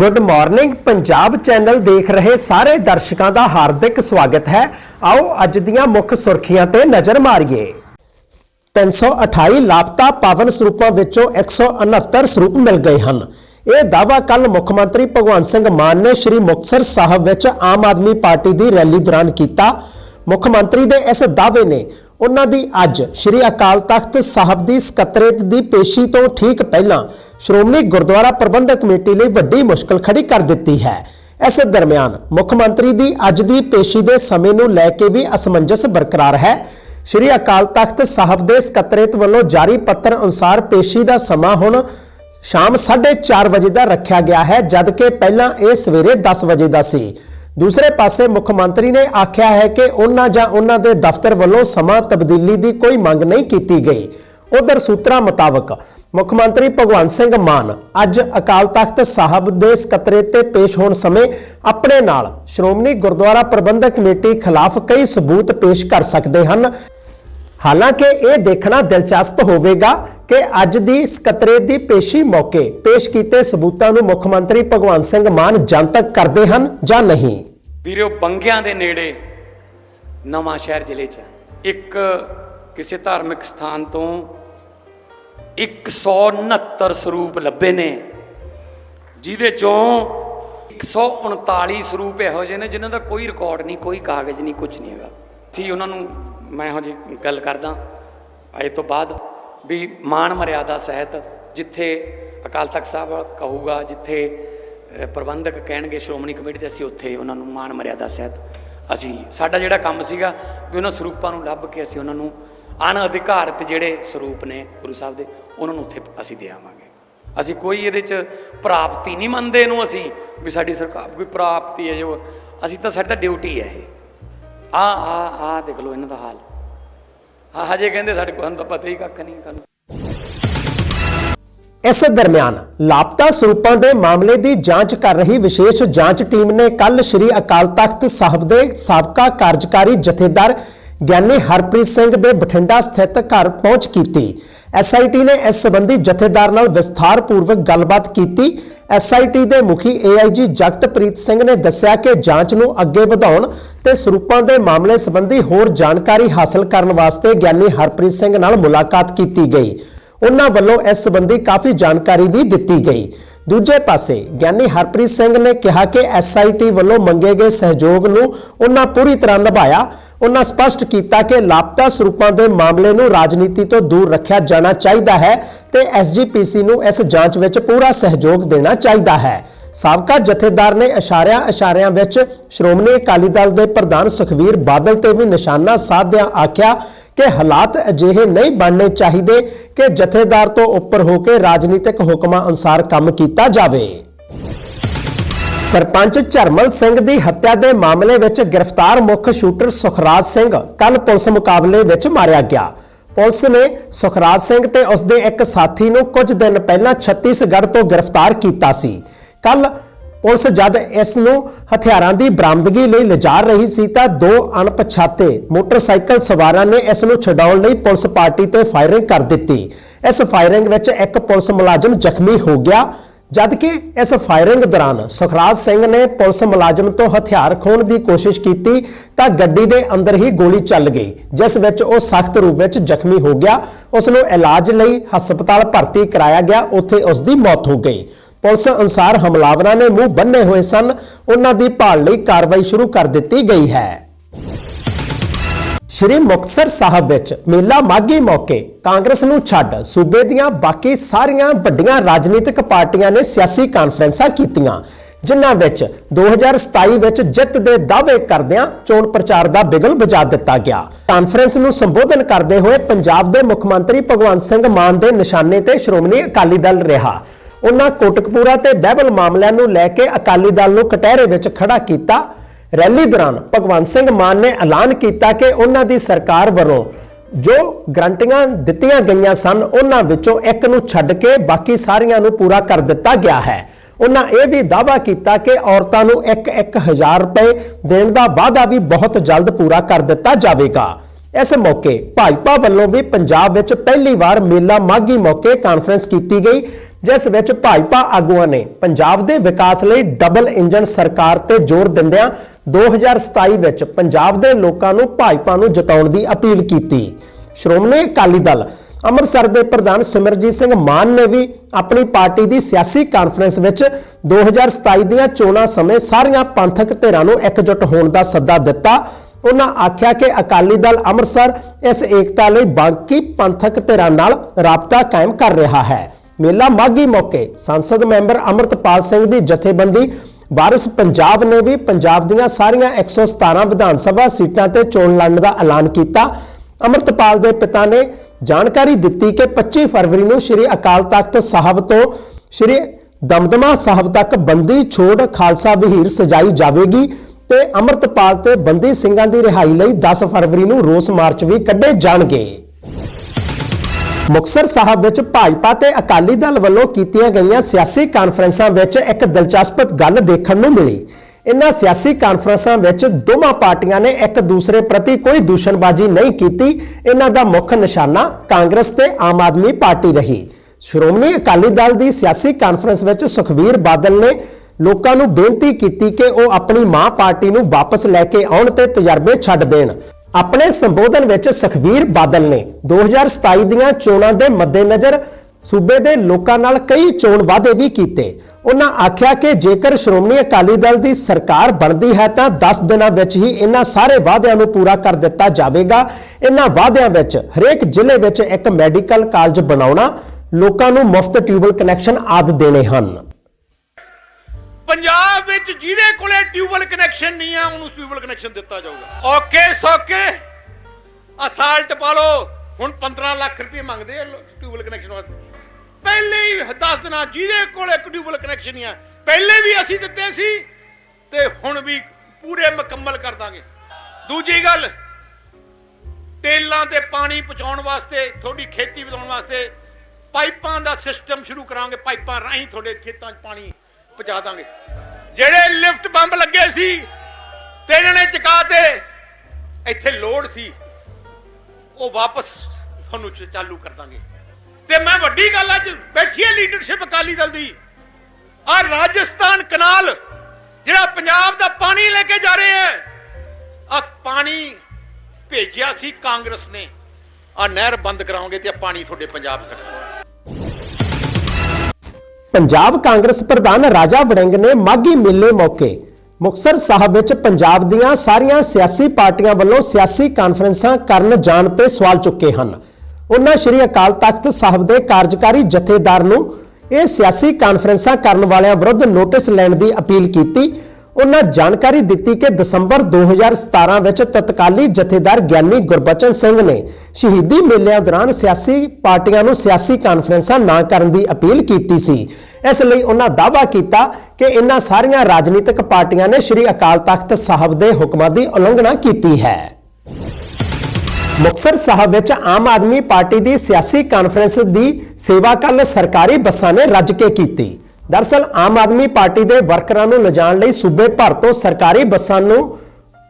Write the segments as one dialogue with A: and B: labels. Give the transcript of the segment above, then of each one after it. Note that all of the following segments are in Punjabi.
A: ਗੁੱਡ ਮਾਰਨਿੰਗ ਪੰਜਾਬ ਚੈਨਲ ਦੇਖ ਰਹੇ ਸਾਰੇ ਦਰਸ਼ਕਾਂ ਦਾ ਹਾਰਦਿਕ ਸਵਾਗਤ ਹੈ। ਆਓ ਅੱਜ ਦੀਆਂ ਮੁੱਖ ਸੁਰਖੀਆਂ ਤੇ ਨਜ਼ਰ ਮਾਰੀਏ। 328 ਲਾਪਤਾ ਪਾਵਨ ਸਰੂਪਾਂ ਵਿੱਚੋਂ 169 ਸਰੂਪ ਮਿਲ ਗਏ ਹਨ। ਇਹ ਦਾਅਵਾ ਕੱਲ ਮੁੱਖ ਮੰਤਰੀ ਭਗਵੰਤ ਸਿੰਘ ਮਾਨ ਨੇ ਸ੍ਰੀ ਮੁਕਤਸਰ ਸਾਹਿਬ ਵਿੱਚ ਆਮ ਆਦਮੀ ਪਾਰਟੀ ਦੀ ਰੈਲੀ ਦੌਰਾਨ ਕੀਤਾ। ਮੁੱਖ ਮੰਤਰੀ ਦੇ ਇਸ ਦਾਅਵੇ ਨੇ ਉਹਨਾਂ ਦੀ ਅੱਜ ਸ੍ਰੀ ਅਕਾਲ ਤਖਤ ਸਾਹਿਬ ਦੀ ਸਕੱਤਰੇਤ ਦੀ ਪੇਸ਼ੀ ਤੋਂ ਠੀਕ ਪਹਿਲਾਂ ਸ਼੍ਰੋਮਣੀ ਗੁਰਦੁਆਰਾ ਪ੍ਰਬੰਧਕ ਕਮੇਟੀ ਲਈ ਵੱਡੀ ਮੁਸ਼ਕਲ ਖੜੀ ਕਰ ਦਿੱਤੀ ਹੈ। ਇਸ ਦਰਮਿਆਨ ਮੁੱਖ ਮੰਤਰੀ ਦੀ ਅੱਜ ਦੀ ਪੇਸ਼ੀ ਦੇ ਸਮੇਂ ਨੂੰ ਲੈ ਕੇ ਵੀ ਅਸਮੰਜਸ ਬਰਕਰਾਰ ਹੈ। ਸ੍ਰੀ ਅਕਾਲ ਤਖਤ ਸਾਹਿਬ ਦੇ ਸਕੱਤਰੇਤ ਵੱਲੋਂ ਜਾਰੀ ਪੱਤਰ ਅਨੁਸਾਰ ਪੇਸ਼ੀ ਦਾ ਸਮਾਂ ਹੁਣ ਸ਼ਾਮ 4:30 ਵਜੇ ਦਾ ਰੱਖਿਆ ਗਿਆ ਹੈ, ਜਦਕਿ ਪਹਿਲਾਂ ਇਹ ਸਵੇਰੇ 10 ਵਜੇ ਦਾ ਸੀ। ਦੂਸਰੇ ਪਾਸੇ ਮੁੱਖ ਮੰਤਰੀ ਨੇ ਆਖਿਆ ਹੈ ਕਿ ਉਹਨਾਂ ਜਾਂ ਉਹਨਾਂ ਦੇ ਦਫ਼ਤਰ ਵੱਲੋਂ ਸਮਾਂ ਤਬਦੀਲੀ ਦੀ ਕੋਈ ਮੰਗ ਨਹੀਂ ਕੀਤੀ ਗਈ। ਉਧਰ ਸੂਤਰਾਂ ਮੁਤਾਬਕ ਮੁੱਖ ਮੰਤਰੀ ਭਗਵੰਤ ਸਿੰਘ ਮਾਨ ਅੱਜ ਅਕਾਲ ਤਖਤ ਸਾਹਿਬ ਦੇ ਸਕੱਤਰੇ ਤੇ ਪੇਸ਼ ਹੋਣ ਸਮੇਂ ਆਪਣੇ ਨਾਲ ਸ਼੍ਰੋਮਣੀ ਗੁਰਦੁਆਰਾ ਪ੍ਰਬੰਧਕ ਕਮੇਟੀ ਖਿਲਾਫ ਕਈ ਸਬੂਤ ਪੇਸ਼ ਕਰ ਸਕਦੇ ਹਨ। ਹਾਲਾਂਕਿ ਇਹ ਦੇਖਣਾ ਦਿਲਚਸਪ ਹੋਵੇਗਾ ਕਿ ਅੱਜ ਦੀ ਸਕੱਤਰੇ ਦੀ ਪੇਸ਼ੀ ਮੌਕੇ ਪੇਸ਼ ਕੀਤੇ ਸਬੂਤਾਂ ਨੂੰ ਮੁੱਖ ਮੰਤਰੀ ਭਗਵੰਤ ਸਿੰਘ ਮਾਨ ਜਨਤਕ ਕਰਦੇ ਹਨ ਜਾਂ ਨਹੀਂ।
B: ਵੀਰੋ, ਬੰਗਿਆਂ ਦੇ ਨੇੜੇ ਨਵਾਂ ਸ਼ਹਿਰ ਜ਼ਿਲ੍ਹੇ 'ਚ ਇੱਕ ਕਿਸੇ ਧਾਰਮਿਕ ਸਥਾਨ ਤੋਂ 169 ਸਰੂਪ ਲੱਭੇ ਨੇ, ਜਿਹਦੇ ਚੋਂ 139 ਸਰੂਪ ਇਹੋ ਜਿਹੇ ਨੇ ਜਿਨ੍ਹਾਂ ਦਾ ਕੋਈ ਰਿਕਾਰਡ ਨਹੀਂ, ਕੋਈ ਕਾਗਜ਼ ਨਹੀਂ ਕੁਝ ਨਹੀਂ ਹੈਗਾ। ਸੀ ਉਹਨਾਂ ਨੂੰ ਮੈਂ ਇਹੋ ਜਿਹੀ ਗੱਲ ਕਰਦਾ ਇਹ ਤੋਂ ਬਾਅਦ ਵੀ ਮਾਣ ਮਰਿਆਦਾ ਸਹਿਤ ਜਿੱਥੇ ਅਕਾਲ ਤਖਤ ਸਾਹਿਬ ਕਹੂਗਾ, ਜਿੱਥੇ ਪ੍ਰਬੰਧਕ ਕਹਿਣਗੇ, ਸ਼੍ਰੋਮਣੀ ਕਮੇਟੀ ਦੇ ਅਸੀਂ ਉੱਥੇ ਉਹਨਾਂ ਨੂੰ ਮਾਣ ਮਰਿਆਦਾ ਸਹਿਤ ਅਸੀਂ, ਸਾਡਾ ਜਿਹੜਾ ਕੰਮ ਸੀਗਾ ਵੀ ਉਹਨਾਂ ਸਰੂਪਾਂ ਨੂੰ ਲੱਭ ਕੇ ਅਸੀਂ ਉਹਨਾਂ ਨੂੰ ਅਣਅਧਿਕਾਰਤ ਜਿਹੜੇ ਸਰੂਪ ਨੇ ਗੁਰੂ ਸਾਹਿਬ ਦੇ, ਉਹਨਾਂ ਨੂੰ ਉੱਥੇ ਅਸੀਂ ਦੇ ਆਵਾਂਗੇ। ਅਸੀਂ ਕੋਈ ਇਹਦੇ 'ਚ ਪ੍ਰਾਪਤੀ ਨਹੀਂ ਮੰਨਦੇ ਇਹਨੂੰ ਅਸੀਂ, ਵੀ ਸਾਡੀ ਸਰਕਾਰ ਕੋਈ ਪ੍ਰਾਪਤੀ ਹੈ ਜੋ, ਅਸੀਂ ਤਾਂ ਸਾਡੀ ਤਾਂ ਡਿਊਟੀ ਹੈ ਇਹ। ਆ ਆ ਆ ਦੇਖ ਲਓ ਇਹਨਾਂ ਦਾ ਹਾਲ। ਆ ਹਜੇ ਕਹਿੰਦੇ ਸਾਡੇ ਕੋਲ, ਸਾਨੂੰ ਤਾਂ ਪਤਾ ਹੀ ਕੱਖ ਨਹੀਂ, ਸਾਨੂੰ
A: ਇਸ ਦਰਮਿਆਨ ਲਾਪਤਾ ਸਰੂਪਾਂ ਦੇ ਮਾਮਲੇ ਦੀ ਜਾਂਚ ਕਰ ਰਹੀ ਵਿਸ਼ੇਸ਼ ਜਾਂਚ ਟੀਮ ਨੇ ਕੱਲ ਸ੍ਰੀ ਅਕਾਲ ਤਖਤ ਸਾਹਿਬ ਦੇ ਸਾਬਕਾ ਕਾਰਜਕਾਰੀ ਜਥੇਦਾਰ ਗਿਆਨੀ ਹਰਪ੍ਰੀਤ ਸਿੰਘ ਦੇ ਬਠਿੰਡਾ ਸਥਿਤ ਘਰ ਪਹੁੰਚ ਕੀਤੀ। ਐਸਆਈਟੀ ਨੇ ਇਸ ਸੰਬੰਧੀ ਜਥੇਦਾਰ ਨਾਲ ਵਿਸਥਾਰ ਪੂਰਵਕ ਗੱਲਬਾਤ ਕੀਤੀ। ਐਸਆਈਟੀ ਦੇ ਮੁਖੀ ਏਆਈਜੀ ਜਗਤਪ੍ਰੀਤ ਸਿੰਘ ਨੇ ਦੱਸਿਆ ਕਿ ਜਾਂਚ ਨੂੰ ਅੱਗੇ ਵਧਾਉਣ ਤੇ ਸਰੂਪਾਂ ਦੇ ਮਾਮਲੇ ਸੰਬੰਧੀ ਹੋਰ ਜਾਣਕਾਰੀ ਹਾਸਲ ਕਰਨ ਵਾਸਤੇ ਗਿਆਨੀ ਹਰਪ੍ਰੀਤ ਸਿੰਘ ਨਾਲ ਮੁਲਾਕਾਤ ਕੀਤੀ ਗਈ। ਉਹਨਾਂ ਵੱਲੋਂ ਇਸ ਸੰਬੰਧੀ ਕਾਫੀ ਜਾਣਕਾਰੀ ਵੀ ਦਿੱਤੀ ਗਈ। ਦੂਜੇ ਪਾਸੇ, ਗਿਆਨੀ ਹਰਪ੍ਰੀਤ ਸਿੰਘ ਨੇ ਕਿਹਾ ਕਿ ਐਸਆਈਟੀ ਵੱਲੋਂ ਮੰਗੇ ਗਏ ਸਹਿਯੋਗ ਨੂੰ ਉਹਨਾਂ ਪੂਰੀ ਤਰ੍ਹਾਂ ਨਿਭਾਇਆ। ਉਹਨਾਂ ਸਪਸ਼ਟ ਕੀਤਾ ਕਿ ਲਾਪਤਾ ਸਰੂਪਾਂ ਦੇ ਮਾਮਲੇ ਨੂੰ ਰਾਜਨੀਤੀ ਤੋਂ ਦੂਰ ਰੱਖਿਆ ਜਾਣਾ ਚਾਹੀਦਾ ਹੈ ਤੇ ਐਸਜੀਪੀਸੀ ਨੂੰ ਇਸ ਜਾਂਚ ਵਿੱਚ ਪੂਰਾ ਸਹਿਯੋਗ ਦੇਣਾ ਚਾਹੀਦਾ ਹੈ। ਸਾਬਕਾ ਜਥੇਦਾਰ ਨੇ ਇਸ਼ਾਰਿਆਂ ਇਸ਼ਾਰਿਆਂ ਵਿੱਚ ਸ਼੍ਰੋਮਣੀ ਅਕਾਲੀ ਦਲ ਦੇ ਪ੍ਰਧਾਨ ਸੁਖਵੀਰ ਬਾਦਲ ਤੇ ਵੀ ਨਿਸ਼ਾਨਾ ਸਾਧਦਿਆਂ ਆਖਿਆ ਕਿ ਹਾਲਾਤ ਅਜਿਹੇ ਨਹੀਂ ਬਣਨੇ ਚਾਹੀਦੇ ਕਿ ਜਥੇਦਾਰ ਤੋਂ ਉੱਪਰ ਹੋ ਕੇ ਰਾਜਨੀਤਿਕ ਹੁਕਮਾਂ ਅਨੁਸਾਰ ਕੰਮ ਕੀਤਾ ਜਾਵੇ। ਸਰਪੰਚ ਝਰਮਲ ਸਿੰਘ ਦੀ ਹੱਤਿਆ ਦੇ ਮਾਮਲੇ ਵਿੱਚ ਗ੍ਰਿਫਤਾਰ ਮੁੱਖ ਸ਼ੂਟਰ ਸੁਖਰਾਜ ਸਿੰਘ ਕੱਲ ਪੁਲਿਸ ਮੁਕਾਬਲੇ ਵਿੱਚ ਮਾਰਿਆ ਗਿਆ। ਪੁਲਿਸ ਨੇ ਸੁਖਰਾਜ ਸਿੰਘ ਤੇ ਉਸ ਦੇ ਇੱਕ ਸਾਥੀ ਨੂੰ ਕੁਝ ਦਿਨ ਪਹਿਲਾਂ ਛੱਤੀਸਗੜ੍ਹ ਤੋਂ ਗ੍ਰਿਫਤਾਰ ਕੀਤਾ ਸੀ। ਕੱਲ ਪੁਲਿਸ ਜਦ ਇਸ ਨੂੰ ਹਥਿਆਰਾਂ ਦੀ ਬਰਾਮਦਗੀ ਲਈ ਲਿਜਾ ਰਹੀ ਸੀ ਤਾਂ ਦੋ ਅਣਪਛਾਤੇ ਮੋਟਰਸਾਈਕਲ ਸਵਾਰਾਂ ਨੇ ਇਸ ਨੂੰ ਛਡਾਉਣ ਲਈ ਪੁਲਿਸ ਪਾਰਟੀ ਤੇ ਫਾਇਰਿੰਗ ਕਰ ਦਿੱਤੀ। ਇਸ ਫਾਇਰਿੰਗ ਵਿੱਚ ਇੱਕ ਪੁਲਿਸ ਮੁਲਾਜ਼ਮ ਜ਼ਖਮੀ ਹੋ ਗਿਆ, ਜਦਕਿ ਇਸ ਫਾਇਰਿੰਗ ਦੌਰਾਨ ਸੁਖਰਾਜ ਸਿੰਘ ਨੇ ਪੁਲਿਸ ਮੁਲਾਜ਼ਮ ਤੋਂ ਹਥਿਆਰ ਖੋਹਣ ਦੀ ਕੋਸ਼ਿਸ਼ ਕੀਤੀ ਤਾਂ ਗੱਡੀ ਦੇ ਅੰਦਰ ਹੀ ਗੋਲੀ ਚੱਲ ਗਈ, ਜਿਸ ਵਿੱਚ ਉਹ ਸਖਤ ਰੂਪ ਵਿੱਚ ਜ਼ਖਮੀ ਹੋ ਗਿਆ। ਉਸ ਨੂੰ ਇਲਾਜ ਲਈ ਹਸਪਤਾਲ ਭਰਤੀ ਕਰਾਇਆ ਗਿਆ, ਉੱਥੇ ਉਸ ਦੀ ਮੌਤ ਹੋ ਗਈ। ਪੁਲਿਸ ਅਨੁਸਾਰ ਹਮਲਾਵਰਾਂ ਨੇ ਮੂੰਹ ਬੰਨੇ ਹੋਏ ਸਨ। ਉਹਨਾਂ ਦੀ ਭਾਲ ਲਈ ਕਾਰਵਾਈ ਸ਼ੁਰੂ ਕਰ ਦਿੱਤੀ ਗਈ ਹੈ। ਸ਼੍ਰੀ ਮੁਕਤਸਰ ਸਾਹਿਬ ਵਿੱਚ ਮੇਲਾ ਮਾਘੀ ਮੌਕੇ ਕਾਂਗਰਸ ਨੂੰ ਛੱਡ ਸੂਬੇ ਦੀਆਂ ਬਾਕੀ ਸਾਰੀਆਂ ਵੱਡੀਆਂ ਰਾਜਨੀਤਿਕ ਪਾਰਟੀਆਂ ਨੇ ਸਿਆਸੀ ਕਾਨਫਰੰਸਾਂ ਕੀਤੀਆਂ, ਜਿਨ੍ਹਾਂ ਵਿੱਚ 2027 ਵਿੱਚ ਜਿੱਤ ਦੇ ਦਾਅਵੇ ਕਰਦਿਆਂ ਚੋਣ ਪ੍ਰਚਾਰ ਦਾ ਬਿਗਲ ਵਜਾ ਦਿੱਤਾ ਗਿਆ। ਕਾਨਫਰੰਸ ਨੂੰ ਸੰਬੋਧਨ ਕਰਦੇ ਹੋਏ ਪੰਜਾਬ ਦੇ ਮੁੱਖ ਮੰਤਰੀ ਭਗਵੰਤ ਸਿੰਘ ਮਾਨ ਦੇ ਨਿਸ਼ਾਨੇ ਤੇ ਸ਼੍ਰੋਮਣੀ ਅਕਾਲੀ ਦਲ ਰਿਹਾ। ਉਹਨਾਂ ਕੋਟਕਪੂਰਾ ਤੇ ਬਹਿਬਲ ਮਾਮਲਿਆਂ ਨੂੰ ਲੈ ਕੇ ਅਕਾਲੀ ਦਲ ਨੂੰ ਕਟਹਿਰੇ ਵਿੱਚ ਖੜਾ ਕੀਤਾ। ਰੈਲੀ ਦੌਰਾਨ ਭਗਵੰਤ ਸਿੰਘ ਮਾਨ ਨੇ ਐਲਾਨ ਕੀਤਾ ਕਿ ਉਹਨਾਂ ਦੀ ਸਰਕਾਰ ਵੱਲੋਂ ਜੋ ਗਰੰਟੀਆਂ ਦਿੱਤੀਆਂ ਗਈਆਂ ਸਨ, ਉਹਨਾਂ ਵਿੱਚੋਂ ਇੱਕ ਨੂੰ ਛੱਡ ਕੇ ਬਾਕੀ ਸਾਰੀਆਂ ਨੂੰ ਪੂਰਾ ਕਰ ਦਿੱਤਾ ਗਿਆ ਹੈ। ਉਹਨਾਂ ਇਹ ਵੀ ਦਾਅਵਾ ਕੀਤਾ ਕਿ ਔਰਤਾਂ ਨੂੰ 1-1000 ਰੁਪਏ ਦੇਣ ਦਾ ਵਾਅਦਾ ਵੀ ਬਹੁਤ ਜਲਦ ਪੂਰਾ ਕਰ ਦਿੱਤਾ ਜਾਵੇਗਾ। ਇਸ ਮੌਕੇ ਭਾਜਪਾ ਵੱਲੋਂ ਵੀ ਪੰਜਾਬ ਵਿੱਚ ਪਹਿਲੀ ਵਾਰ ਮੇਲਾ ਮਾਘੀ ਮੌਕੇ ਕਾਨਫਰੰਸ ਕੀਤੀ ਗਈ, ਜਿਸ ਵਿੱਚ ਭਾਜਪਾ ਆਗੂਆਂ ਨੇ ਪੰਜਾਬ ਦੇ ਵਿਕਾਸ ਲਈ ਡਬਲ ਇੰਜਨ ਸਰਕਾਰ ਤੇ ਜ਼ੋਰ ਦਿੰਦਿਆਂ 2027 ਵਿੱਚ ਪੰਜਾਬ ਦੇ ਲੋਕਾਂ ਨੂੰ ਭਾਜਪਾ ਨੂੰ ਜਿਤਾਉਣ ਦੀ ਅਪੀਲ ਕੀਤੀ। ਸ਼੍ਰੋਮਣੀ ਅਕਾਲੀ ਦਲ ਅੰਮ੍ਰਿਤਸਰ ਦੇ ਪ੍ਰਧਾਨ ਸਿਮਰਜੀਤ ਸਿੰਘ ਮਾਨ ਨੇ ਵੀ ਆਪਣੀ ਪਾਰਟੀ ਦੀ ਸਿਆਸੀ ਕਾਨਫਰੰਸ ਵਿੱਚ 2027 ਦੀਆਂ ਚੋਣਾਂ ਸਮੇਂ ਸਾਰੀਆਂ ਪੰਥਕ ਧਿਰਾਂ ਨੂੰ ਇਕਜੁੱਟ ਹੋਣ ਦਾ ਸੱਦਾ ਦਿੱਤਾ। ਉਹਨਾਂ ਆਖਿਆ ਕਿ ਅਕਾਲੀ ਦਲ ਅੰਮ੍ਰਿਤਸਰ ਇਸ ਏਕਤਾ ਲਈ ਬਾਕੀ ਪੰਥਕ ਧਿਰਾਂ ਨਾਲ ਰਾਬਤਾ ਕਾਇਮ ਕਰ ਰਿਹਾ ਹੈ। ਮੇਲਾ ਮਾਘੀ ਮੌਕੇ ਸੰਸਦ ਮੈਂਬਰ ਅਮਰਤਪਾਲ ਸਿੰਘ ਦੀ ਜਥੇਬੰਦੀ ਵਾਰਿਸ ਪੰਜਾਬ ਨੇ ਵੀ ਪੰਜਾਬ ਦੀਆਂ ਸਾਰੀਆਂ 117 ਵਿਧਾਨ ਸਭਾ ਸੀਟਾਂ ਤੇ ਚੋਣ ਲੜਨ ਦਾ ਐਲਾਨ ਕੀਤਾ। ਅਮਰਤਪਾਲ ਦੇ ਪਿਤਾ ਨੇ ਜਾਣਕਾਰੀ ਦਿੱਤੀ ਕਿ 25 ਫਰਵਰੀ ਨੂੰ ਸ੍ਰੀ ਅਕਾਲ ਤਖਤ ਸਾਹਿਬ ਤੋਂ ਸ੍ਰੀ ਦਮਦਮਾ ਸਾਹਿਬ ਤੱਕ ਬੰਦੀ ਛੋੜ ਖਾਲਸਾ ਵਿਹੀਰ ਸਜਾਈ ਜਾਵੇਗੀ। ਤੇ ਅਮਰਤਪਾਲ ਤੇ ਬੰਦੀ ਸਿੰਘਾਂ ਦੀ ਰਿਹਾਈ ਲਈ 10 ਫਰਵਰੀ ਨੂੰ ਰੋਸ ਮਾਰਚ ਵੀ ਕੱਢੇ ਜਾਣਗੇ। ਮੁਕਤਸਰ ਸਾਹਿਬ ਵਿੱਚ ਭਾਜਪਾ ਤੇ ਅਕਾਲੀ ਦਲ ਵੱਲੋਂ ਕੀਤੀਆਂ ਗਈਆਂ ਸਿਆਸੀ ਕਾਨਫਰੰਸਾਂ ਵਿੱਚ ਇੱਕ ਦਿਲਚਸਪ ਗੱਲ ਦੇਖਣ ਨੂੰ ਮਿਲੀ। ਇਨ੍ਹਾਂ ਸਿਆਸੀ ਕਾਨਫਰੰਸਾਂ ਵਿੱਚ ਦੋਵਾਂ ਪਾਰਟੀਆਂ ਨੇ ਇੱਕ ਦੂਸਰੇ ਪ੍ਰਤੀ ਕੋਈ ਦੂਸ਼ਣਬਾਜ਼ੀ ਨਹੀਂ ਕੀਤੀ। ਇਹਨਾਂ ਦਾ ਮੁੱਖ ਨਿਸ਼ਾਨਾ ਕਾਂਗਰਸ ਤੇ ਆਮ ਆਦਮੀ ਪਾਰਟੀ ਰਹੀ। ਸ਼੍ਰੋਮਣੀ ਅਕਾਲੀ ਦਲ ਦੀ ਸਿਆਸੀ ਕਾਨਫਰੰਸ ਵਿੱਚ ਸੁਖਵੀਰ ਬਾਦਲ ਨੇ ਲੋਕਾਂ ਨੂੰ ਬੇਨਤੀ ਕੀਤੀ ਕਿ ਉਹ ਆਪਣੀ ਮਾਂ ਪਾਰਟੀ ਨੂੰ ਵਾਪਸ ਲੈ ਕੇ ਆਉਣ ਤੇ ਤਜਰਬੇ ਛੱਡ ਦੇਣ। ਆਪਣੇ ਸੰਬੋਧਨ ਵਿੱਚ ਸੁਖਵੀਰ ਬਾਦਲ ਨੇ 2027 ਦੀਆਂ ਚੋਣਾਂ ਦੇ ਮੱਦੇਨਜ਼ਰ ਸੂਬੇ ਦੇ ਲੋਕਾਂ ਨਾਲ ਕਈ ਚੋਣ ਵਾਅਦੇ ਵੀ ਕੀਤੇ। ਉਹਨਾਂ ਆਖਿਆ ਕਿ ਜੇਕਰ ਸ਼੍ਰੋਮਣੀ ਅਕਾਲੀ ਦਲ ਦੀ ਸਰਕਾਰ ਬਣਦੀ ਹੈ ਤਾਂ 10 ਦਿਨਾਂ ਵਿੱਚ ਹੀ ਇਹਨਾਂ ਸਾਰੇ ਵਾਅਦਿਆਂ ਨੂੰ ਪੂਰਾ ਕਰ ਦਿੱਤਾ ਜਾਵੇਗਾ। ਇਹਨਾਂ ਵਾਅਦਿਆਂ ਵਿੱਚ ਹਰੇਕ ਜ਼ਿਲ੍ਹੇ ਵਿੱਚ ਇੱਕ ਮੈਡੀਕਲ ਕਾਲਜ ਬਣਾਉਣਾ, ਲੋਕਾਂ ਨੂੰ ਮੁਫਤ ਟਿਊਬਲ ਕਨੈਕਸ਼ਨ ਆਦਿ ਦੇਣੇ ਹਨ।
C: ਪੰਜਾਬ ਵਿੱਚ ਜਿਹਦੇ ਕੋਲੇ ਟਿਊਬਲ ਕਨੈਕਸ਼ਨ ਨਹੀਂ ਆ, ਉਹਨੂੰ ਟਿਊਬਲ ਕਨੈਕਸ਼ਨ ਦਿੱਤਾ ਜਾਊਗਾ। ਓਕੇ, ਸੋਕੇ। ਅਸਾਲਟ ਪਾ ਲਓ। ਹੁਣ 15 ਲੱਖ ਰੁਪਏ ਮੰਗਦੇ ਆ ਟਿਊਬਲ ਕਨੈਕਸ਼ਨ ਵਾਸਤੇ। ਪਹਿਲੇ ਹੀ ਦੱਸ ਦੇਣਾ ਜਿਹਦੇ ਕੋਲੇ ਟਿਊਬਲ ਕਨੈਕਸ਼ਨ ਨਹੀਂ ਆ, ਪਹਿਲੇ ਵੀ ਅਸੀਂ ਦਿੱਤੇ ਸੀ ਤੇ ਹੁਣ ਵੀ ਪੂਰੇ ਮੁਕੰਮਲ ਕਰ ਦਾਂਗੇ। ਦੂਜੀ ਗੱਲ ਟੇਲਾਂ ਤੇ ਪਾਣੀ ਪਹੁੰਚਾਉਣ ਵਾਸਤੇ, ਤੁਹਾਡੀ ਖੇਤੀ ਵਧਾਉਣ ਵਾਸਤੇ ਪਾਈਪਾਂ ਦਾ ਸਿਸਟਮ ਸ਼ੁਰੂ ਕਰਾਂਗੇ। ਪਾਈਪਾਂ ਰਾਹੀਂ ਤੁਹਾਡੇ ਖੇਤਾਂ 'ਚ ਪਾਣੀ ਪਹੁੰਚਾ ਦਾਂਗੇ। ਜਿਹੜੇ ਲਿਫਟ ਬੰਬ ਲੱਗੇ ਸੀ ਤੇ ਇਹਨਾਂ ਨੇ ਚਕਾ ਤੇ, ਇੱਥੇ ਲੋਡ ਸੀ, ਉਹ ਵਾਪਸ ਤੁਹਾਨੂੰ ਚਾਲੂ ਕਰ ਦਾਂਗੇ। ਤੇ ਮੈਂ ਵੱਡੀ ਗੱਲ ਅੱਜ ਬੈਠੀ ਹੈ ਲੀਡਰਸ਼ਿਪ ਅਕਾਲੀ ਦਲ ਦੀ। ਆ ਰਾਜਸਥਾਨ ਕਨਾਲ ਜਿਹੜਾ ਪੰਜਾਬ ਦਾ ਪਾਣੀ ਲੈ ਕੇ ਜਾ ਰਹੇ ਹੈ, ਆ ਪਾਣੀ ਭੇਜਿਆ ਸੀ ਕਾਂਗਰਸ ਨੇ। ਆ ਨਹਿਰ ਬੰਦ ਕਰਾਓਗੇ ਤੇ ਆ ਪਾਣੀ ਤੁਹਾਡੇ ਪੰਜਾਬ ਤੱਕ।
A: ਪੰਜਾਬ ਕਾਂਗਰਸ ਪ੍ਰਧਾਨ ਰਾਜਾ ਵੜਿੰਗ ਨੇ ਮਾਘੀ ਮੇਲੇ ਮੌਕੇ ਮੁਕਤਸਰ ਸਾਹਿਬ ਵਿੱਚ ਪੰਜਾਬ ਦੀਆਂ ਸਾਰੀਆਂ ਸਿਆਸੀ ਪਾਰਟੀਆਂ ਵੱਲੋਂ ਸਿਆਸੀ ਕਾਨਫਰੰਸਾਂ ਕਰਨ ਜਾਣ ਤੇ ਸਵਾਲ ਚੁੱਕੇ ਹਨ। ਉਹਨਾਂ ਸ਼੍ਰੀ ਅਕਾਲ ਤਖਤ ਸਾਹਿਬ ਦੇ ਕਾਰਜਕਾਰੀ ਜਥੇਦਾਰ ਨੂੰ ਇਹ ਸਿਆਸੀ ਕਾਨਫਰੰਸਾਂ ਕਰਨ ਵਾਲਿਆਂ ਵਿਰੁੱਧ ਨੋਟਿਸ ਲੈਣ ਦੀ ਅਪੀਲ ਕੀਤੀ। ਉਹਨਾਂ ਜਾਣਕਾਰੀ ਦਿੱਤੀ ਕਿ ਦਸੰਬਰ 2017 ਵਿੱਚ ਤਤਕਾਲੀ ਜਥੇਦਾਰ ਗਿਆਨੀ ਗੁਰਬਚਨ ਸਿੰਘ ਨੇ ਸ਼ਹੀਦੀ ਮੇਲਿਆਂ ਦੌਰਾਨ ਸਿਆਸੀ ਪਾਰਟੀਆਂ ਨੂੰ ਸਿਆਸੀ ਕਾਨਫਰੰਸਾਂ ਨਾ ਕਰਨ ਦੀ ਅਪੀਲ ਕੀਤੀ ਸੀ। ਇਸ ਲਈ ਉਹਨਾਂ ਦਾਅਵਾ ਕੀਤਾ ਕਿ ਇਹਨਾਂ ਸਾਰੀਆਂ ਰਾਜਨੀਤਿਕ ਪਾਰਟੀਆਂ ਨੇ ਸ੍ਰੀ ਅਕਾਲ ਤਖਤ ਸਾਹਿਬ ਦੇ ਹੁਕਮਾਂ ਦੀ ਉਲੰਘਣਾ ਕੀਤੀ ਹੈ। ਮੁਕਤਸਰ ਸਾਹਿਬ ਵਿੱਚ ਆਮ ਆਦਮੀ ਪਾਰਟੀ ਦੀ ਸਿਆਸੀ ਕਾਨਫਰੰਸ ਦੀ ਸੇਵਾ ਕੱਲ ਸਰਕਾਰੀ ਬੱਸਾਂ ਨੇ ਰੱਜ ਕੇ ਕੀਤੀ। ਦਰਸਲ, ਆਮ ਆਦਮੀ ਪਾਰਟੀ ਦੇ ਵਰਕਰਾਂ ਨੂੰ ਲਿਜਾਣ ਲਈ ਸੂਬੇ ਭਰ ਤੋਂ ਸਰਕਾਰੀ ਬੱਸਾਂ ਨੂੰ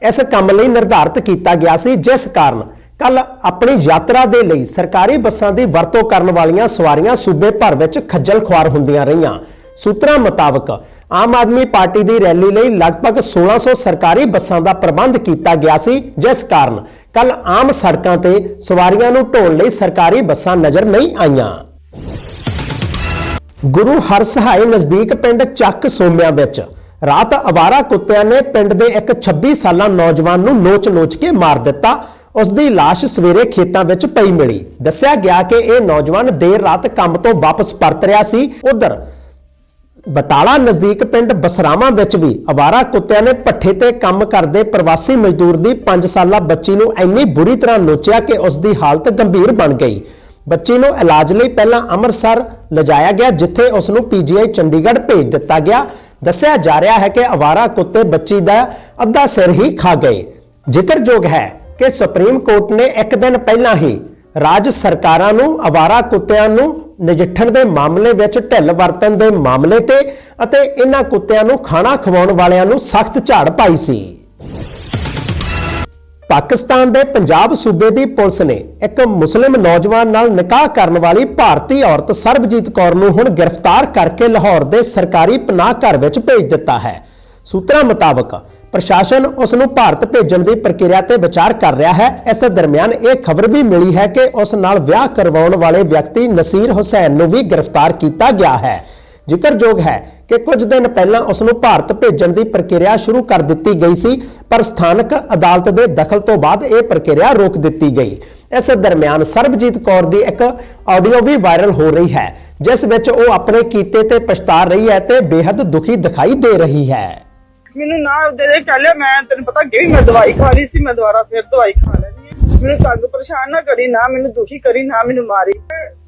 A: ਇਸ ਕੰਮ ਲਈ ਨਿਰਧਾਰਤ ਕੀਤਾ ਗਿਆ ਸੀ, ਜਿਸ ਕਾਰਨ ਕੱਲ ਆਪਣੀ ਯਾਤਰਾ ਦੇ ਲਈ ਸਰਕਾਰੀ ਬੱਸਾਂ ਦੀ ਵਰਤੋਂ ਕਰਨ ਵਾਲੀਆਂ ਸਵਾਰੀਆਂ ਸੂਬੇ ਭਰ ਵਿੱਚ ਖੱਜਲ ਖੁਆਰ ਹੁੰਦੀਆਂ ਰਹੀਆਂ। ਸੂਤਰਾਂ ਮੁਤਾਬਕ, ਆਮ ਆਦਮੀ ਪਾਰਟੀ ਦੀ ਰੈਲੀ ਲਈ ਲਗਭਗ 1600 ਸਰਕਾਰੀ ਬੱਸਾਂ ਦਾ ਪ੍ਰਬੰਧ ਕੀਤਾ ਗਿਆ ਸੀ, ਜਿਸ ਕਾਰਨ ਕੱਲ ਆਮ ਸੜਕਾਂ ਤੇ ਸਵਾਰੀਆਂ ਨੂੰ ਢੋਣ ਲਈ ਸਰਕਾਰੀ ਬੱਸਾਂ ਨਜ਼ਰ ਨਹੀਂ ਆਈਆਂ। ਗੁਰੂ ਹਰਸਹਾਏ ਨਜ਼ਦੀਕ ਪਿੰਡ ਚੱਕ ਸੋਮਿਆਂ ਵਿੱਚ ਰਾਤ ਅਵਾਰਾ ਕੁੱਤਿਆਂ ਨੇ ਪਿੰਡ ਦੇ ਇੱਕ 26 ਸਾਲਾ ਨੌਜਵਾਨ ਨੂੰ ਨੋਚ-ਨੋਚ ਕੇ ਮਾਰ ਦਿੱਤਾ। ਉਸ ਦੀ ਲਾਸ਼ ਸਵੇਰੇ ਖੇਤਾਂ ਵਿੱਚ ਪਈ ਮਿਲੀ। ਦੱਸਿਆ ਗਿਆ ਕਿ ਇਹ ਨੌਜਵਾਨ ਦੇਰ ਰਾਤ ਕੰਮ ਤੋਂ ਵਾਪਸ ਪਰਤ ਰਿਹਾ ਸੀ। ਉਧਰ ਬਟਾਲਾ ਨਜ਼ਦੀਕ ਪਿੰਡ ਬਸਰਾਵਾਂ ਵਿੱਚ ਵੀ ਅਵਾਰਾ ਕੁੱਤਿਆਂ ਨੇ ਪੱਠੇ ਤੇ ਕੰਮ ਕਰਦੇ ਪ੍ਰਵਾਸੀ ਮਜ਼ਦੂਰ ਦੀ 5 ਸਾਲਾ ਬੱਚੀ ਨੂੰ ਇੰਨੀ ਬੁਰੀ ਤਰ੍ਹਾਂ ਨੋਚਿਆ ਕਿ ਉਸ ਦੀ ਹਾਲਤ ਗੰਭੀਰ ਬਣ ਗਈ। ਬੱਚੀ ਨੂੰ ਇਲਾਜ ਲਈ ਪਹਿਲਾਂ ਅੰਮ੍ਰਿਤਸਰ ਲਿਜਾਇਆ ਗਿਆ, ਜਿੱਥੇ ਉਸ ਨੂੰ ਪੀਜੀਆਈ ਚੰਡੀਗੜ੍ਹ ਭੇਜ ਦਿੱਤਾ ਗਿਆ। ਦੱਸਿਆ ਜਾ ਰਿਹਾ ਹੈ ਕਿ ਅਵਾਰਾ ਕੁੱਤੇ ਬੱਚੀ ਦਾ ਅੱਧਾ ਸਿਰ ਹੀ ਖਾ ਗਏ। ਜ਼ਿਕਰਯੋਗ ਹੈ ਕਿ ਸੁਪਰੀਮ ਕੋਰਟ ਨੇ ਇੱਕ ਦਿਨ ਪਹਿਲਾਂ ਹੀ ਰਾਜ ਸਰਕਾਰਾਂ ਨੂੰ ਅਵਾਰਾ ਕੁੱਤਿਆਂ ਨੂੰ ਨਜਿੱਠਣ ਦੇ ਮਾਮਲੇ ਵਿੱਚ ਢਿੱਲ ਵਰਤਣ ਦੇ ਮਾਮਲੇ ਤੇ ਅਤੇ ਇਹਨਾਂ ਕੁੱਤਿਆਂ ਨੂੰ ਖਾਣਾ ਖਵਾਉਣ ਵਾਲਿਆਂ ਨੂੰ ਸਖਤ ਝਾੜ ਪਾਈ ਸੀ। ਪਾਕਿਸਤਾਨ ਦੇ ਪੰਜਾਬ ਸੂਬੇ ਦੀ ਪੁਲਿਸ ਨੇ ਇੱਕ ਮੁਸਲਿਮ ਨੌਜਵਾਨ ਨਾਲ ਨਿਕਾਹ ਕਰਨ ਵਾਲੀ ਭਾਰਤੀ ਔਰਤ ਸਰਬਜੀਤ ਕੌਰ ਨੂੰ ਹੁਣ ਗ੍ਰਿਫਤਾਰ ਕਰਕੇ ਲਾਹੌਰ ਦੇ ਸਰਕਾਰੀ ਪਨਾਹ ਘਰ ਵਿੱਚ ਭੇਜ ਦਿੱਤਾ ਹੈ। ਸੂਤਰਾਂ ਮੁਤਾਬਕ ਪ੍ਰਸ਼ਾਸਨ ਉਸ ਨੂੰ ਭਾਰਤ ਭੇਜਣ ਦੀ ਪ੍ਰਕਿਰਿਆ ਤੇ ਵਿਚਾਰ ਕਰ ਰਿਹਾ ਹੈ। ਇਸ ਦਰਮਿਆਨ ਇਹ ਖਬਰ ਵੀ ਮਿਲੀ ਹੈ ਕਿ ਉਸ ਨਾਲ ਵਿਆਹ ਕਰਵਾਉਣ ਵਾਲੇ ਵਿਅਕਤੀ ਨਸੀਰ ਹੁਸੈਨ ਨੂੰ ਵੀ ਗ੍ਰਿਫਤਾਰ ਕੀਤਾ ਗਿਆ ਹੈ। ਜ਼ਿਕਰਯੋਗ ਹੈ ਕਿ ਕੁਝ ਦਿਨ ਪਹਿਲਾਂ ਉਸ ਨੂੰ ਭਾਰਤ ਭੇਜਣ ਦੀ ਪ੍ਰਕਿਰਿਆ ਸ਼ੁਰੂ ਕਰ ਦਿੱਤੀ ਗਈ ਸੀ, ਪਰ ਸਥਾਨਕ ਅਦਾਲਤ ਦੇ ਦਖਲ ਤੋਂ ਬਾਅਦ ਇਹ ਪ੍ਰਕਿਰਿਆ ਰੋਕ ਦਿੱਤੀ ਗਈ। ਇਸ ਦਰਮਿਆਨ ਸਰਬਜੀਤ ਕੌਰ ਦੀ ਇੱਕ ਆਡੀਓ ਵੀ ਵਾਇਰਲ ਹੋ ਰਹੀ ਹੈ, ਜਿਸ ਵਿੱਚ ਉਹ ਆਪਣੇ ਕੀਤੇ ਤੇ ਪਛਤਾ ਰਹੀ ਹੈ ਤੇ ਬੇहद ਦੁਖੀ ਦਿਖਾਈ ਦੇ ਰਹੀ ਹੈ।
D: ਮੈਨੂੰ ਨਾ ਦੇ ਦੇ ਕਹਿ ਲਿਆ ਮੈਂ ਤੈਨੂੰ ਪਤਾ ਕਿ ਮੈਂ ਦਵਾਈ ਖਾ ਲਈ ਸੀ ਮੈਂ ਦੁਬਾਰਾ ਫਿਰ ਦਵਾਈ ਖਾ ਲੈਣੀ ਹੈ ਮੈਨੂੰ ਤੰਗ ਪਰੇਸ਼ਾਨ ਨਾ ਕਰੀ ਨਾ ਮੈਨੂੰ ਦੁਖੀ ਕਰੀ ਨਾ ਮੈਨੂੰ ਮਾਰੀ।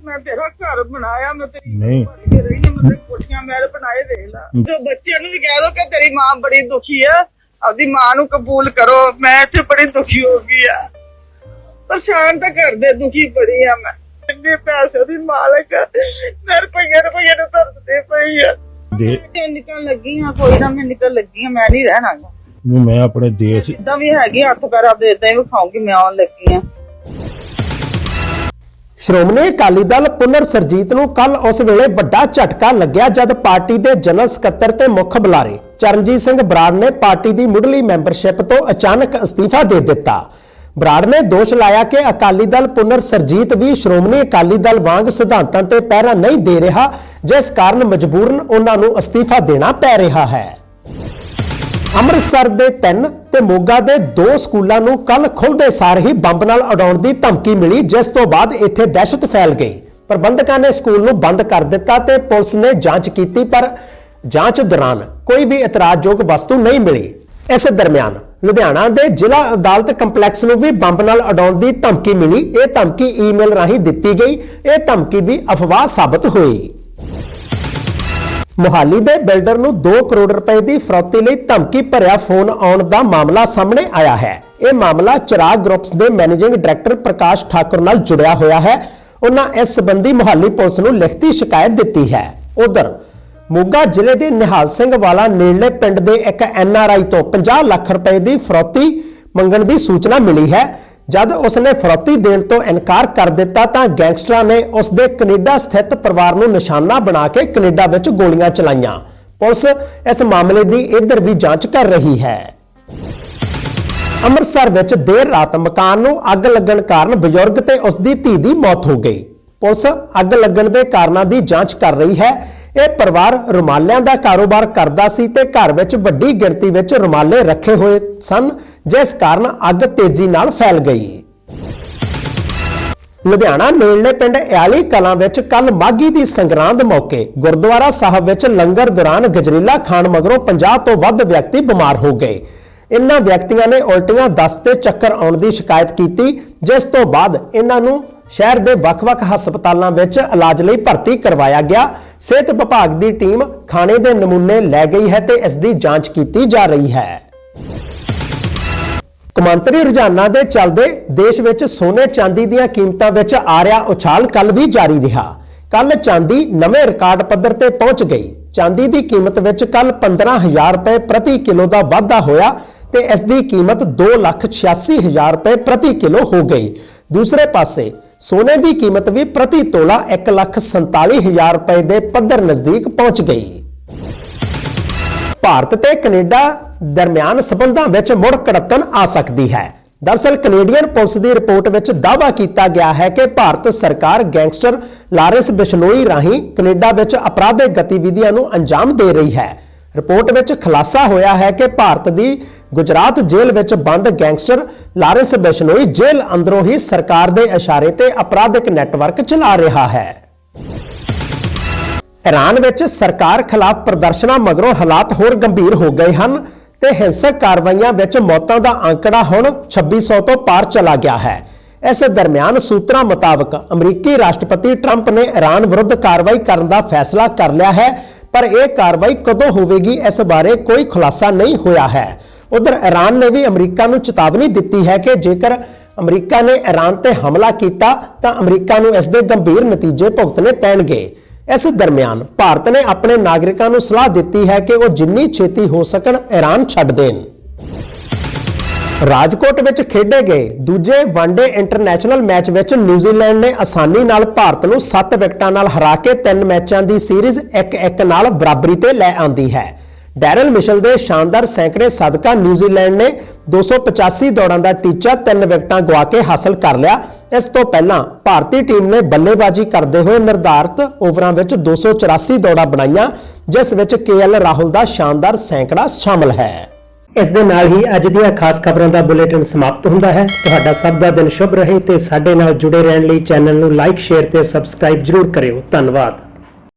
D: ਮੈਂ- ਤੇਰਾ ਘਰ ਬਣਾਇਆ ਮੈਂ ਤੇਰੀ
E: ਨਹੀਂ।
D: ਰਹੀ ਮੈਂ ਕੋਠੀਆਂ ਮੈਂ ਬਣਾਏ ਦੇਖ ਲਾ। ਜੋ ਬੱਚਿਆਂ ਨੂੰ ਵੀ ਕਹਿ ਦੋ ਕਿ ਤੇਰੀ ਮਾਂ ਬੜੀ ਦੁਖੀ ਆ ਆਪਦੀ ਮਾਂ ਨੂੰ ਕਬੂਲ ਕਰੋ ਮੈਂ ਇੱਥੇ ਬੜੀ ਦੁਖੀ ਹੋ ਗਈ ਆ। ਪਰੇਸ਼ਾਨ ਤਾਂ ਕਰਦੇ ਦੁਖੀ ਬੜੀ ਆ ਮੈਂ। ਇੰਨੇ ਪੈਸੇ ਦੀ ਮਾਲਕ। ਮੈਂ ਰੁਪਈਏ ਰੁਪਈਏ ਨੂੰ ਤਰਸਦੇ ਪਈ ਆ।
E: ਦੇ
D: ਮੈਂ ਨਿਕਲ ਲੱਗੀ ਆ ਕੋਈ ਨਾ ਮੈਂ ਨਿਕਲ ਲੱਗੀ ਆ ਮੈਂ ਨਹੀਂ ਰਹਿਣਾ ਗਾ।
E: ਵੀ ਮੈਂ ਆਪਣੇ ਦੇਸ਼
D: ਜਿੱਦਾਂ ਵੀ ਹੈਗੀ ਹੱਥ ਪੈਰ ਆਪਦੇ ਇਦਾਂ ਹੀ ਵਿਖਾਉਂਗੀ ਮੈਂ ਆਉਣ ਲੱਗੀ ਆ
A: ਸ਼੍ਰੋਮਣੀ ਅਕਾਲੀ ਦਲ ਪੁਨਰ ਸਰਜੀਤ ਨੂੰ ਕੱਲ ਉਸ ਵੇਲੇ ਵੱਡਾ ਝਟਕਾ ਲੱਗਿਆ ਜਦ ਪਾਰਟੀ ਦੇ ਜਨਰਲ ਸਕੱਤਰ ਤੇ ਮੁੱਖ ਬੁਲਾਰੇ ਚਰਨਜੀਤ ਸਿੰਘ ਬਰਾੜ ਨੇ ਪਾਰਟੀ ਦੀ ਮੁੱਢਲੀ ਮੈਂਬਰਸ਼ਿਪ ਤੋਂ ਅਚਾਨਕ ਅਸਤੀਫਾ ਦੇ ਦਿੱਤਾ ਬਰਾੜ ਨੇ ਦੋਸ਼ ਲਾਇਆ ਕਿ ਅਕਾਲੀ ਦਲ ਪੁਨਰ ਸਰਜੀਤ ਵੀ ਸ਼੍ਰੋਮਣੀ ਅਕਾਲੀ ਦਲ ਵਾਂਗ ਸਿਧਾਂਤਾਂ ਤੇ ਪਹਿਰਾ ਨਹੀਂ ਦੇ ਰਿਹਾ, ਜਿਸ ਕਾਰਨ ਮਜਬੂਰਨ ਉਹਨਾਂ ਨੂੰ ਅਸਤੀਫਾ ਦੇਣਾ ਪੈ ਰਿਹਾ ਹੈ। ਅੰਮ੍ਰਿਤਸਰ ਦੇ ਤਿੰਨ ਤੇ ਮੋਗਾ ਦੇ ਦੋ ਸਕੂਲਾਂ ਨੂੰ ਕੱਲ ਖੁੱਲਦੇ ਸਾਰ ਹੀ ਬੰਬ ਨਾਲ ਉਡਾਉਣ ਦੀ ਧਮਕੀ ਮਿਲੀ, ਜਿਸ ਤੋਂ ਬਾਅਦ ਇੱਥੇ ਦਹਿਸ਼ਤ ਫੈਲ ਗਈ। ਪ੍ਰਬੰਧਕਾਂ ਨੇ ਸਕੂਲ ਨੂੰ ਬੰਦ ਕਰ ਦਿੱਤਾ ਤੇ ਪੁਲਿਸ ਨੇ ਜਾਂਚ ਕੀਤੀ, ਪਰ ਜਾਂਚ ਦੌਰਾਨ ਕੋਈ ਵੀ ਇਤਰਾਜ਼ਯੋਗ ਵਸਤੂ ਨਹੀਂ ਮਿਲੀ। ਇਸ ਦਰਮਿਆਨ ਲੁਧਿਆਣਾ ਦੇ ਜ਼ਿਲ੍ਹਾ ਅਦਾਲਤ ਕੰਪਲੈਕਸ ਨੂੰ ਵੀ ਬੰਬ ਨਾਲ ਉਡਾਉਣ ਦੀ ਧਮਕੀ ਮਿਲੀ। ਇਹ ਧਮਕੀ ਈਮੇਲ ਰਾਹੀਂ ਦਿੱਤੀ ਗਈ। ਇਹ ਧਮਕੀ ਵੀ ਅਫਵਾਹ ਸਾਬਤ ਹੋਈ। ਮੁਹਾਲੀ ਦੇ ਬਿਲਡਰ ਨੂੰ 2 ਕਰੋੜ ਰੁਪਏ ਦੀ ਫਰੌਤੀ ਲਈ ਧਮਕੀ ਭਰਿਆ ਫੋਨ ਆਉਣ ਦਾ ਮਾਮਲਾ ਸਾਹਮਣੇ ਆਇਆ ਹੈ। ਇਹ ਮਾਮਲਾ ਚਿਰਾਗ ਗਰੁੱਪਸ ਦੇ ਮੈਨੇਜਿੰਗ ਡਾਇਰੈਕਟਰ ਪ੍ਰਕਾਸ਼ ਠਾਕੁਰ ਨਾਲ ਜੁੜਿਆ ਹੋਇਆ ਹੈ। ਉਹਨਾਂ ਇਸ ਸੰਬੰਧੀ ਮੁਹਾਲੀ ਪੁਲਿਸ ਨੂੰ ਲਿਖਤੀ ਸ਼ਿਕਾਇਤ ਦਿੱਤੀ ਹੈ। ਉਧਰ ਮੋਗਾ ਜ਼ਿਲ੍ਹੇ ਦੇ ਨਿਹਾਲ ਸਿੰਘ ਵਾਲਾ ਨੇੜਲੇ ਪਿੰਡ ਦੇ ਇੱਕ ਐਨਆਰਆਈ ਤੋਂ 50 ਲੱਖ ਰੁਪਏ ਦੀ ਫਰੋਤੀ ਮੰਗਣ ਦੀ ਸੂਚਨਾ ਮਿਲੀ ਹੈ। ਜਦ ਉਸਨੇ ਫਰੌਤੀ ਦੇਣ ਤੋਂ ਇਨਕਾਰ ਕਰ ਦਿੱਤਾ ਤਾਂ ਗੈਂਗਸਟਰਾਂ ਨੇ ਉਸ ਦੇ ਕੈਨੇਡਾ ਸਥਿਤ ਪਰਿਵਾਰ ਨੂੰ ਨਿਸ਼ਾਨਾ ਬਣਾ ਕੇ ਕੈਨੇਡਾ ਵਿੱਚ ਗੋਲੀਆਂ ਚਲਾਈਆਂ। ਪੁਲਿਸ ਇਸ ਮਾਮਲੇ ਦੀ ਇੱਧਰ ਵੀ ਜਾਂਚ ਕਰ ਰਹੀ ਹੈ। ਅੰਮ੍ਰਿਤਸਰ ਵਿੱਚ ਦੇਰ ਰਾਤ ਮਕਾਨ ਨੂੰ ਅੱਗ ਲੱਗਣ ਕਾਰਨ ਬਜ਼ੁਰਗ ਤੇ ਉਸ ਦੀ ਧੀ ਦੀ ਮੌਤ ਹੋ ਗਈ। ਪੁਲਿਸ ਅੱਗ ਲੱਗਣ ਦੇ ਕਾਰਨਾਂ ਦੀ ਜਾਂਚ ਕਰ ਰਹੀ ਹੈ। ਇਹ ਪਰਿਵਾਰ ਰੁਮਾਲਿਆਂ ਦਾ ਕਾਰੋਬਾਰ ਕਰਦਾ ਸੀ ਤੇ ਘਰ ਵਿੱਚ ਵੱਡੀ ਗਿਣਤੀ ਵਿੱਚ ਰੁਮਾਲੇ ਰੱਖੇ ਹੋਏ ਸਨ, ਜਿਸ ਕਾਰਨ ਅੱਗ ਤੇਜ਼ੀ ਨਾਲ ਫੈਲ ਗਈ। ਲੁਧਿਆਣਾ ਨੇੜਲੇ ਪਿੰਡ ਇਆਲੀ ਕਲਾਂ ਵਿੱਚ ਕੱਲ ਮਾਗੀ ਦੀ ਸੰਗਰਾਂਦ ਮੌਕੇ ਗੁਰਦੁਆਰਾ ਸਾਹਿਬ ਵਿੱਚ ਲੰਗਰ ਦੌਰਾਨ ਗਜਰੀਲਾ ਖਾਣ ਮਗਰੋਂ 50 ਤੋਂ ਵੱਧ ਵਿਅਕਤੀ ਬਿਮਾਰ ਹੋ ਗਏ। ਇਨ੍ਹਾਂ ਵਿਅਕਤੀਆਂ ਨੇ ਉਲਟੀਆਂ ਦਸਤ ਤੇ ਚੱਕਰ ਆਉਣ ਦੀ ਸ਼ਿਕਾਇਤ ਕੀਤੀ, ਜਿਸ ਤੋਂ ਬਾਅਦ ਇਹਨਾਂ ਨੂੰ ਸ਼ਹਿਰ ਦੇ ਵੱਖ-ਵੱਖ ਹਸਪਤਾਲਾਂ ਵਿੱਚ ਇਲਾਜ ਲਈ ਭਰਤੀ ਕਰਵਾਇਆ ਗਿਆ। ਸਿਹਤ ਵਿਭਾਗ ਦੀ ਟੀਮ ਖਾਣੇ ਦੇ ਨਮੂਨੇ ਲੈ ਗਈ ਹੈ ਤੇ ਇਸ ਦੀ ਜਾਂਚ ਕੀਤੀ ਜਾ ਰਹੀ ਹੈ। ਕੌਮਾਂਤਰੀ ਰੁਝਾਨਾਂ ਦੇ ਚੱਲਦੇ ਦੇਸ਼ ਵਿੱਚ ਸੋਨੇ ਚਾਂਦੀ ਦੀਆਂ ਕੀਮਤਾਂ ਵਿੱਚ ਆ ਰਿਹਾ ਉਛਾਲ ਕੱਲ ਵੀ ਜਾਰੀ ਰਿਹਾ। ਕੱਲ ਚਾਂਦੀ ਨਵੇਂ ਰਿਕਾਰਡ ਪੱਧਰ ਤੇ ਪਹੁੰਚ ਗਈ। ਚਾਂਦੀ ਦੀ ਕੀਮਤ ਵਿੱਚ ਕੱਲ 15000 ਰੁਪਏ ਪ੍ਰਤੀ ਕਿਲੋ ਦਾ ਵਾਧਾ ਹੋਇਆ ਤੇ ਇਸ ਦੀ ਕੀਮਤ 286000 ਰੁਪਏ ਪ੍ਰਤੀ ਕਿਲੋ ਹੋ ਗਈ। ਦੂਸਰੇ ਪਾਸੇ ਸੋਨੇ ਦੀ ਕੀਮਤ ਵੀ ਪ੍ਰਤੀ ਤੋਲਾ 147000 ਰੁਪਏ ਦੇ ਪੱਧਰ ਨਜ਼ਦੀਕ ਪਹੁੰਚ ਗਈ। ਭਾਰਤ ਤੇ ਕੈਨੇਡਾ ਦਰਮਿਆਨ ਸਬੰਧਾਂ ਵਿੱਚ ਮੁੜ ਕੜਤਨ ਆ ਸਕਦੀ ਹੈ। ਦਰਸਲ ਕੈਨੇਡੀਅਨ ਪੁਲਿਸ ਦੀ ਰਿਪੋਰਟ ਵਿੱਚ ਦਾਅਵਾ ਕੀਤਾ ਗਿਆ ਹੈ ਕਿ ਭਾਰਤ ਸਰਕਾਰ ਗੈਂਗਸਟਰ ਲਾਰੈਂਸ ਬਿਸ਼ਨੋਈ ਰਾਹੀਂ ਕੈਨੇਡਾ ਵਿੱਚ ਅਪਰਾਧਿਕ ਗਤੀਵਿਧੀਆਂ ਨੂੰ ਅੰਜਾਮ ਦੇ ਰਹੀ ਹੈ। ਰਿਪੋਰਟ ਵਿੱਚ ਖੁਲਾਸਾ ਹੋਇਆ ਹੈ ਕਿ ਭਾਰਤ ਦੀ ਗੁਜਰਾਤ ਜੇਲ੍ਹ ਵਿੱਚ ਬੰਦ ਗੈਂਗਸਟਰ ਲਾਰੈਂਸ ਬਿਸ਼ਨੋਈ ਜੇਲ੍ਹ ਅੰਦਰੋਂ ਹੀ ਸਰਕਾਰ ਦੇ ਇਸ਼ਾਰੇ ਤੇ ਅਪਰਾਧਿਕ ਨੈਟਵਰਕ ਚਲਾ ਰਿਹਾ ਹੈ। ਈਰਾਨ ਵਿੱਚ ਸਰਕਾਰ ਖਿਲਾਫ ਪ੍ਰਦਰਸ਼ਨਾਂ ਮਗਰੋਂ ਹਾਲਾਤ ਹੋਰ ਗੰਭੀਰ ਹੋ ਗਏ ਹਨ ਤੇ ਹਿੰਸਕ ਕਾਰਵਾਈਆਂ ਵਿੱਚ ਮੌਤਾਂ ਦਾ ਅੰਕੜਾ ਹੁਣ 2600 ਤੋਂ ਪਾਰ ਚਲਾ ਗਿਆ ਹੈ। ਇਸ ਦਰਮਿਆਨ ਸੂਤਰਾਂ ਮੁਤਾਬਕ ਅਮਰੀਕੀ ਰਾਸ਼ਟਰਪਤੀ ਟਰੰਪ ਨੇ ਈਰਾਨ ਵਿਰੁੱਧ ਕਾਰਵਾਈ ਕਰਨ ਦਾ ਫੈਸਲਾ ਕਰ ਲਿਆ ਹੈ, ਪਰ ਇਹ ਕਾਰਵਾਈ ਕਦੋਂ ਹੋਵੇਗੀ ਇਸ ਬਾਰੇ ਕੋਈ ਖੁਲਾਸਾ ਨਹੀਂ ਹੋਇਆ ਹੈ। ਉਧਰ ਈਰਾਨ ਨੇ ਵੀ ਅਮਰੀਕਾ ਨੂੰ ਚੇਤਾਵਨੀ ਦਿੱਤੀ ਹੈ ਕਿ ਜੇਕਰ ਅਮਰੀਕਾ ਨੇ ਈਰਾਨ ਤੇ ਹਮਲਾ ਕੀਤਾ, ਤਾਂ ਅਮਰੀਕਾ ਨੂੰ ਇਸ ਦੇ ਗੰਭੀਰ ਨਤੀਜੇ ਭੁਗਤਣੇ ਪੈਣਗੇ। ਇਸ ਦਰਮਿਆਨ ਭਾਰਤ ਨੇ ਆਪਣੇ ਨਾਗਰਿਕਾਂ ਨੂੰ ਸਲਾਹ ਦਿੱਤੀ ਹੈ ਕਿ ਉਹ ਜਿੰਨੀ ਛੇਤੀ ਹੋ ਸਕਣ ਈਰਾਨ ਛੱਡ ਦੇਣ। ਰਾਜਕੋਟ ਵਿੱਚ ਖੇਡੇ ਗਏ ਦੂਜੇ ਵਨਡੇ ਇੰਟਰਨੈਸ਼ਨਲ ਮੈਚ ਵਿੱਚ ਨਿਊਜ਼ੀਲੈਂਡ ਨੇ ਆਸਾਨੀ ਨਾਲ ਭਾਰਤ ਨੂੰ 7 ਵਿਕਟਾਂ ਨਾਲ ਹਰਾ ਕੇ ਤਿੰਨ ਮੈਚਾਂ ਦੀ ਸੀਰੀਜ਼ 1-1 ਨਾਲ ਬਰਾਬਰੀ ਤੇ ਲੈ ਆਂਦੀ ਹੈ। ਡੈਰਲ ਮਿਸ਼ਲ ਦੇ ਸ਼ਾਨਦਾਰ ਸੈਂਕੜੇ ਸਦਕਾ ਨਿਊਜ਼ੀਲੈਂਡ ਨੇ 285 ਦੌੜਾਂ ਦਾ ਟੀਚਾ ਤਿੰਨ ਵਿਕਟਾਂ ਗਵਾ ਕੇ ਹਾਸਲ ਕਰ ਲਿਆ। ਇਸ ਤੋਂ ਪਹਿਲਾਂ ਭਾਰਤੀ ਟੀਮ ਨੇ ਬੱਲੇਬਾਜ਼ੀ ਕਰਦੇ ਹੋਏ ਨਿਰਧਾਰਤ ਓਵਰਾਂ ਵਿੱਚ 284 ਦੌੜਾਂ ਬਣਾਈਆਂ, ਜਿਸ ਵਿੱਚ ਕੇਐਲ ਰਾਹੁਲ ਦਾ ਸ਼ਾਨਦਾਰ ਸੈਂਕੜਾ ਸ਼ਾਮਲ ਹੈ। ਇਸ ਦੇ ਨਾਲ ਹੀ ਅੱਜ ਦੀਆਂ ਖਾਸ ਖਬਰਾਂ ਦਾ ਬੁਲੇਟਿਨ ਸਮਾਪਤ ਹੁੰਦਾ ਹੈ। ਤੁਹਾਡਾ ਸਭ ਦਾ ਦਿਨ ਸ਼ੁਭ ਰਹੇ ਤੇ ਸਾਡੇ ਨਾਲ ਜੁੜੇ ਰਹਿਣ ਲਈ ਚੈਨਲ ਨੂੰ ਲਾਈਕ, ਸ਼ੇਅਰ ਤੇ ਸਬਸਕ੍ਰਾਈਬ ਜਰੂਰ ਕਰਿਓ। ਧੰਨਵਾਦ।